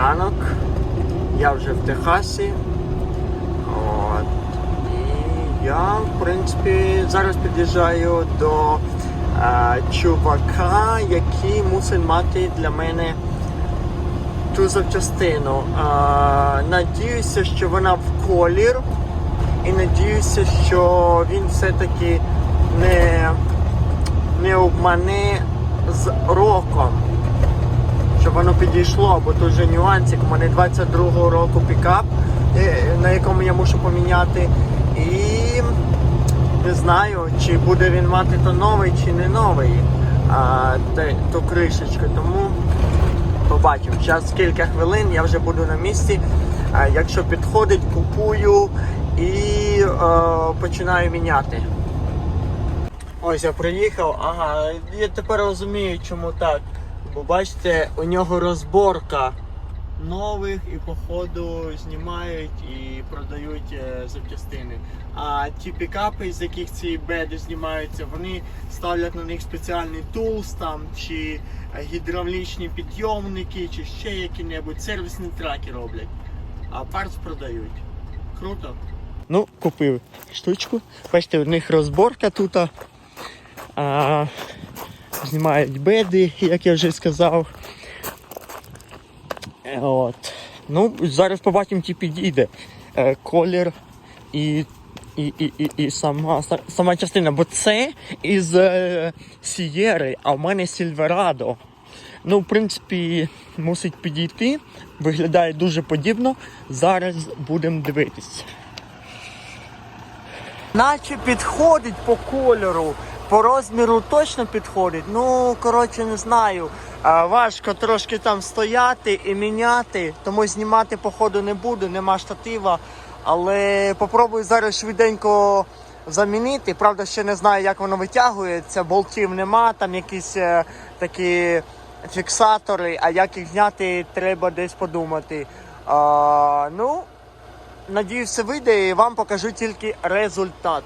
ранок. Я вже в Техасі. От. І я, в принципі, зараз під'їжджаю до е, чувака, який мусить мати для мене ту запчастину. Е, надіюся, що вона в колір. І надіюся, що він все-таки не, не обмане з роком щоб воно підійшло, бо тут вже нюансик. У мене 22-го року пікап, е, на якому я мушу поміняти. І не знаю, чи буде він мати то новий, чи не новий, а, ту кришечку. Тому побачимо. Зараз кілька хвилин, я вже буду на місці. А, якщо підходить, купую і е, починаю міняти. Ось я приїхав, ага, я тепер розумію, чому так. Бо бачите, у нього розборка нових і походу знімають і продають е, запчастини. А ті пікапи, з яких ці беди знімаються, вони ставлять на них спеціальний тулс там, чи гідравлічні підйомники, чи ще які-небудь сервісні траки роблять. А парts продають. Круто. Ну, купив штучку. Бачите, у них розборка тут. А, знімають беди, як я вже сказав. От. Ну, зараз побачимо, чи підійде е, колір і, і, і, і, і сама, сама частина. Бо це із е, Сієри, а в мене Сільверадо. Ну, в принципі, мусить підійти. Виглядає дуже подібно. Зараз будемо дивитися. Наче підходить по кольору, по розміру точно підходить. Ну, коротше, не знаю. А, важко трошки там стояти і міняти, тому знімати походу не буду, нема штатива. Але попробую зараз швиденько замінити. Правда, ще не знаю, як воно витягується, болтів нема, там якісь е, такі фіксатори, а як їх зняти, треба десь подумати. А, ну, Надіюсь, все вийде і вам покажу тільки результат.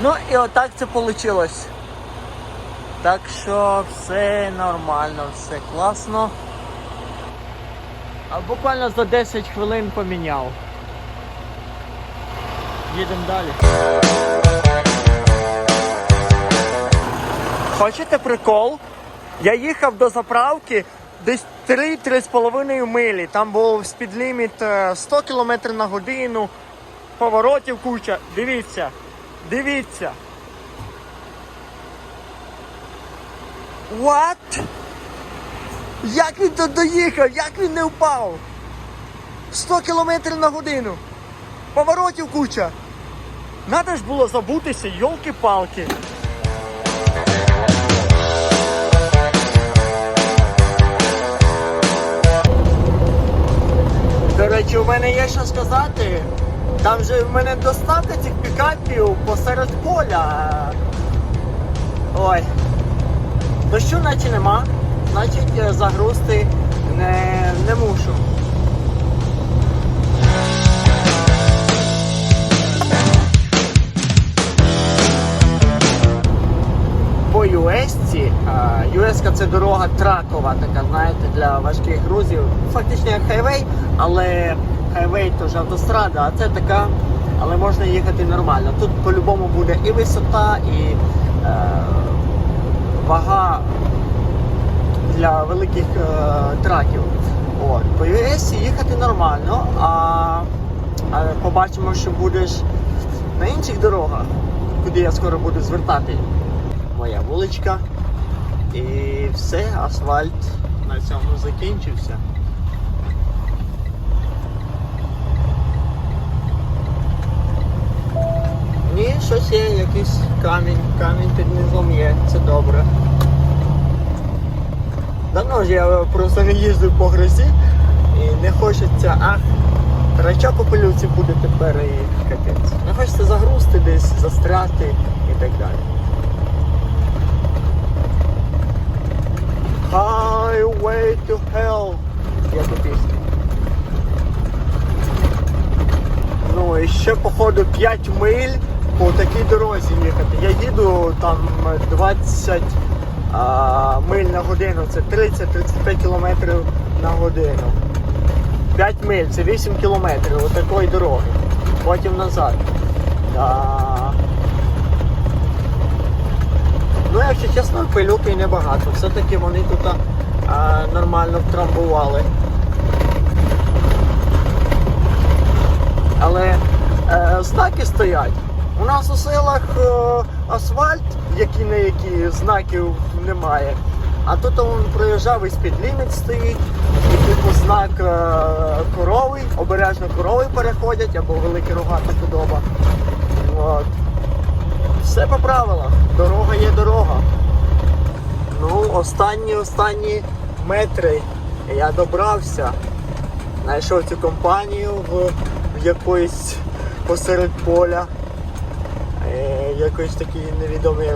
Ну і отак це вийшло. Так що все нормально, все класно. А буквально за 10 хвилин поміняв. Їдемо далі. Хочете прикол? Я їхав до заправки десь 3-3,5 милі. Там був спідліміт е, 100 км на годину, поворотів куча. Дивіться, дивіться. What? Як він тут доїхав? Як він не впав? 100 км на годину. Поворотів куча. Надо ж було забутися, йолки-палки. До речі, у мене є що сказати. Там же в мене достатньо цих пікапів посеред поля. Ой. Дощу наче нема, значить е, загрузти не, не мушу. По US-ці. US це дорога тракова, така, знаєте, для важких грузів. Фактично як хайвей, але хайвей то ж автострада, а це така, але можна їхати нормально. Тут по-любому буде і висота, і е, вага для великих е, траків. От. По US їхати нормально, а, а побачимо, що будеш на інших дорогах, куди я скоро буду звертати моя вуличка. І все, асфальт на цьому закінчився. Ні, щось є, якийсь камінь, камінь під низом є, це добре. Давно ж я просто не їздив по грозі і не хочеться, а рача по пилюці буде тепер і капець. Не хочеться загрузти десь, застряти і так далі. Hell. Як у пісні. Ну і ще походу 5 миль по такій дорозі їхати. Я їду там 20 а, миль на годину, це 30-35 кілометрів на годину. 5 миль це 8 кілометрів отакої дороги. Потім назад. А... Ну, якщо чесно, пилюки небагато. Все-таки вони тут нормально втрамбували. Але е, знаки стоять. У нас у селах е, асфальт, які не які знаків немає. А тут він проїжджав і спідліміт стоїть, і типу знак е, корови, обережно корови переходять або велике рогата худоба. От. Все по правилах. Дорога є дорога. Ну, останні останні метри я добрався. Знайшов цю компанію в, в якоїсь посеред поля. Е, якоїсь такі невідомі.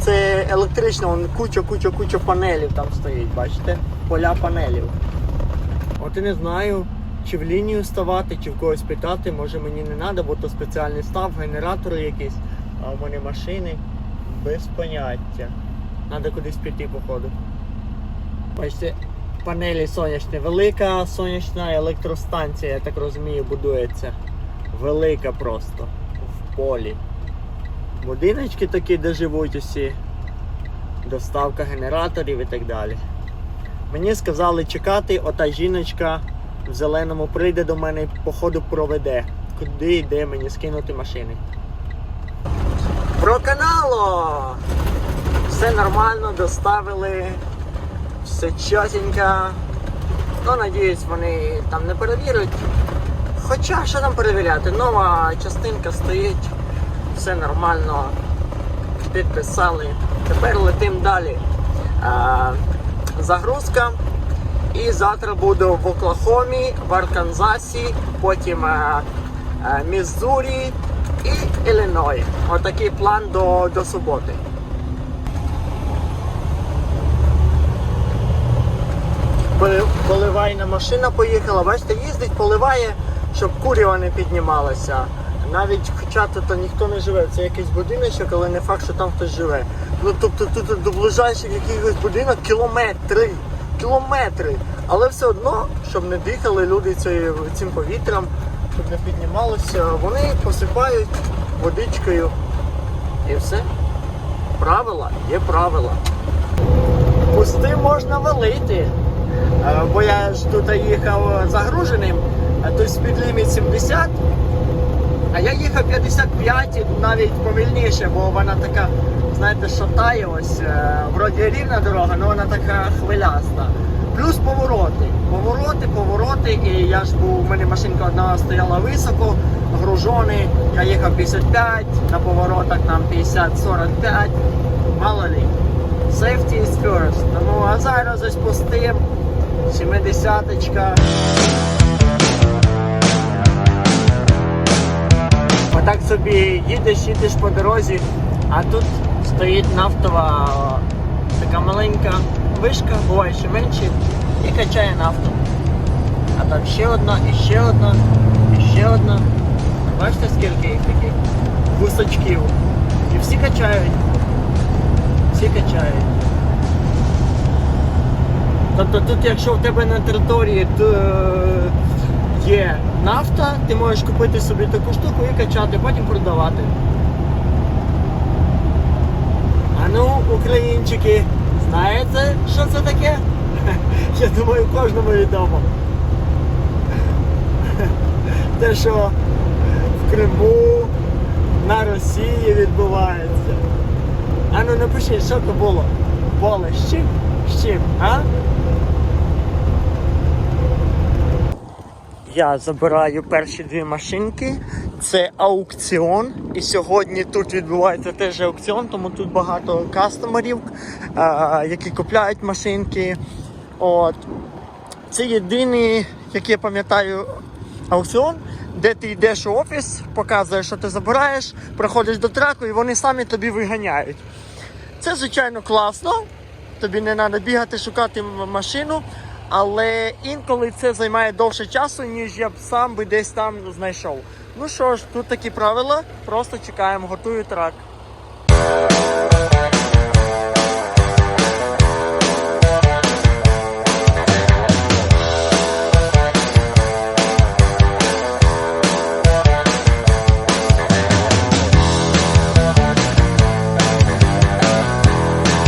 Це електрично, вон куча, куча, куча панелів там стоїть, бачите? Поля панелів. От і не знаю, чи в лінію ставати, чи в когось питати, може мені не треба, бо то спеціальний став, генератори якісь, а в мене машини без поняття. Треба кудись піти, походу. Бачите, панелі сонячні. Велика сонячна електростанція, я так розумію, будується. Велика просто. В полі. Будиночки такі, де живуть усі. Доставка генераторів і так далі. Мені сказали чекати, ота жіночка в зеленому прийде до мене і походу проведе. Куди йде мені скинути машини. Проканало! Все нормально, доставили, все чотенько. Ну, надіюсь, вони там не перевірять. Хоча що там перевіряти? Нова частинка стоїть, все нормально. Підписали. Тепер летим далі. Е, загрузка. І завтра буду в Оклахомі, в Арканзасі, потім е, е, Міссурі і Ілліной. Отакий план до, до суботи. Поливайна машина поїхала, бачите, їздить, поливає, щоб курява не піднімалася. Навіть хоча тут ніхто не живе, це якийсь будиночок, але не факт, що там хтось живе. Ну тобто тут до ближайших якихось будинок кілометри. Кілометри. Але все одно, щоб не дихали люди цією- цим повітрям, щоб не піднімалося, вони посипають водичкою. І все. Правила є правила. Пусти можна валити. Е, Бо я ж тут їхав загруженим, а тут спідліміт 70, а я їхав 55, і навіть повільніше, бо вона така, знаєте, шатає ось, е, вроді рівна дорога, але вона така хвиляста. Плюс повороти. Повороти, повороти, і я ж був, у мене машинка одна стояла високо, гружений, я їхав 55, на поворотах там 50-45, мало ли. Safety is first. Тому а зараз ось пустим. 70-ка. Отак собі їдеш, їдеш по дорозі, а тут стоїть нафтова така маленька вишка, буває ще менше, і качає нафту. А там ще одна, і ще одна, і ще одна. Бачите, скільки їх таких гусачків. І всі качають. Всі качають. Тобто тут, якщо в тебе на території то, е, є нафта, ти можеш купити собі таку штуку і качати, потім продавати. А ну, українчики, знаєте, що це таке? Я думаю, кожному відомо. Те, що в Криму, на Росії відбувається. А ну напиши, що то було? Поле з чим? З чим, а? Я забираю перші дві машинки. Це аукціон. І сьогодні тут відбувається теж аукціон, тому тут багато кастомерів, які купляють машинки. От. Це єдиний, як я пам'ятаю, аукціон, де ти йдеш у офіс, показуєш, що ти забираєш, приходиш до траку і вони самі тобі виганяють. Це, звичайно, класно. Тобі не треба бігати, шукати машину. але інколи це займає довше часу, ніж я б сам би десь там знайшов. Ну що ж, тут такі правила, просто чекаємо, готую трак.